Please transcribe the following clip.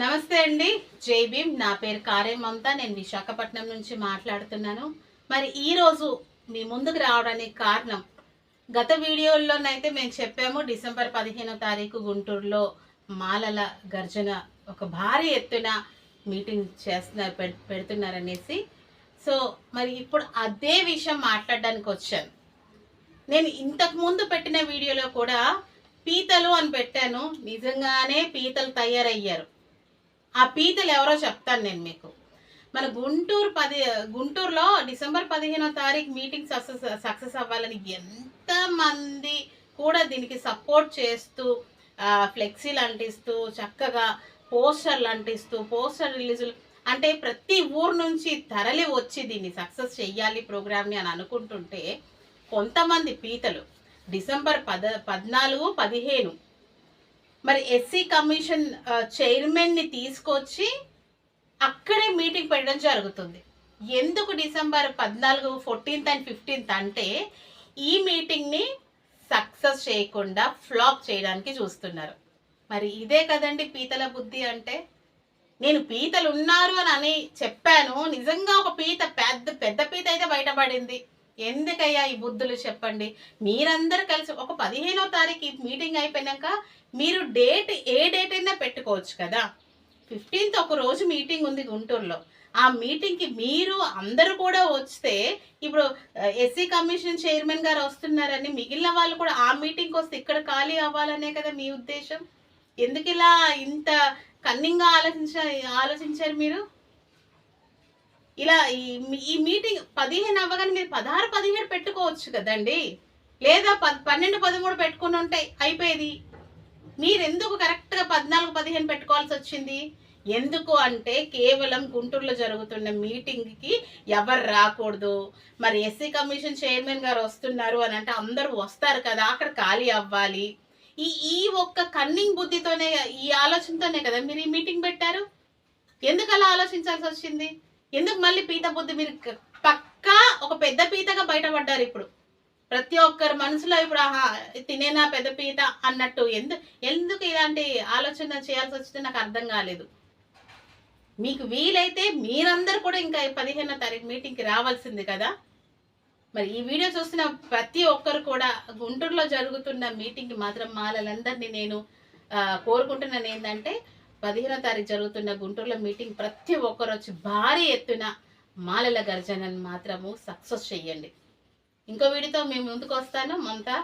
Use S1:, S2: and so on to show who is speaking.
S1: నమస్తే అండి. జై భీమ్. నా పేరు కారే మమత. నేను విశాఖపట్నం నుంచి మాట్లాడుతున్నాను. మరి ఈరోజు మీ ముందుకు రావడానికి కారణం గత వీడియోల్లోనైతే మేము చెప్పాము డిసెంబర్ పదిహేనో తారీఖు గుంటూరులో మాలల గర్జన ఒక భారీ ఎత్తున మీటింగ్ చేస్తున్నారు పెడుతున్నారనేసి. సో మరి ఇప్పుడు అదే విషయం మాట్లాడడానికి వచ్చాను నేను ఇంతకు ముందు పెట్టిన వీడియోలో కూడా పీతలు అని పెట్టాను. నిజంగానే పీతలు తయారయ్యారు. ఆ పీతలు ఎవరో చెప్తాను నేను మీకు. మన గుంటూరు పది గుంటూరులో డిసెంబర్ పదిహేనో తారీఖు మీటింగ్ సక్సెస్ సక్సెస్ అవ్వాలని ఎంతమంది కూడా దీనికి సపోర్ట్ చేస్తూ ఫ్లెక్సీలు అంటిస్తూ చక్కగా పోస్టర్లు అంటిస్తూ పోస్టర్ రిలీజులు అంటే ప్రతి ఊరు నుంచి తరలి వచ్చి దీన్ని సక్సెస్ చెయ్యాలి ప్రోగ్రామ్ని అని అనుకుంటుంటే కొంతమంది పీతలు డిసెంబర్ పద పద్నాలుగు పదిహేను మరి ఎస్సీ కమిషన్ చైర్మన్ని తీసుకొచ్చి అక్కడే మీటింగ్ పెట్టడం జరుగుతుంది. ఎందుకు డిసెంబర్ పద్నాలుగు ఫోర్టీన్త్ అండ్ ఫిఫ్టీన్త్ అంటే ఈ మీటింగ్ని సక్సెస్ చేయకుండా ఫ్లాప్ చేయడానికి చూస్తున్నారు. మరి ఇదే కదండి పీతల బుద్ధి అంటే? నేను పీతలు ఉన్నారు అని అని చెప్పాను. నిజంగా ఒక పీత పెద్ద పెద్ద పీత అయితే బయటపడింది. ఎందుకయ్యా ఈ బుద్ధులు చెప్పండి? మీరందరూ కలిసి ఒక పదిహేనో తారీఖు మీటింగ్ అయిపోయినాక మీరు డేట్ ఏ డేట్ అయినా పెట్టుకోవచ్చు కదా? ఫిఫ్టీన్త్ ఒక రోజు మీటింగ్ ఉంది గుంటూరులో. ఆ మీటింగ్కి మీరు అందరూ కూడా వస్తే ఇప్పుడు ఎస్సీ కమిషన్ చైర్మన్ గారు వస్తున్నారని మిగిలిన వాళ్ళు కూడా ఆ మీటింగ్కి వస్తే ఇక్కడ ఖాళీ అవ్వాలనే కదా మీ ఉద్దేశం? ఎందుకు ఇలా ఇంత కన్నింగా ఆలోచించ ఆలోచించారు మీరు? ఇలా ఈ ఈ మీటింగ్ పదిహేను అవ్వగానే మీరు పదహారు పదిహేడు పెట్టుకోవచ్చు కదండి. లేదా పద్ పన్నెండు పదమూడు పెట్టుకుని ఉంటే అయిపోయేది. మీరు ఎందుకు కరెక్ట్గా పద్నాలుగు పదిహేను పెట్టుకోవాల్సి వచ్చింది? ఎందుకు అంటే కేవలం గుంటూరులో జరుగుతున్న మీటింగ్కి ఎవరు రాకూడదు. మరి ఎస్సీ కమిషన్ చైర్మన్ గారు వస్తున్నారు అని అంటే అందరూ వస్తారు కదా అక్కడ ఖాళీ అవ్వాలి. ఈ ఈ ఒక్క కన్నింగ్ బుద్ధితోనే ఈ ఆలోచనతోనే కదా మీరు ఈ మీటింగ్ పెట్టారు? ఎందుకు అలా ఆలోచించాల్సి వచ్చింది? ఎందుకు మళ్ళీ పీత బుద్ధి? మీరు పక్కా ఒక పెద్ద పీతగా బయటపడ్డారు ఇప్పుడు. ప్రతి ఒక్కరి మనసులో ఇప్పుడు ఆహా తినేనా పెద్ద పీత అన్నట్టు ఎందుకు ఎందుకు ఇలాంటి ఆలోచన చేయాల్సి వచ్చింది నాకు అర్థం కాలేదు. మీకు వీలైతే మీరందరూ కూడా ఇంకా పదిహేనో తారీఖు మీటింగ్కి రావాల్సింది కదా. మరి ఈ వీడియో చూస్తున్న ప్రతి ఒక్కరు కూడా గుంటూరులో జరుగుతున్న మీటింగ్కి మాత్రం మాలలందరినీ నేను కోరుకుంటున్నాను ఏంటంటే పదిహేనో తారీఖు జరుగుతున్న గుంటూరులో మీటింగ్ ప్రతి ఒక్కరు వచ్చి భారీ ఎత్తున మాలల గర్జనను మాత్రము సక్సెస్ చెయ్యండి. ఇంకో వీడితో మేము ముందుకు వస్తాను. మమతా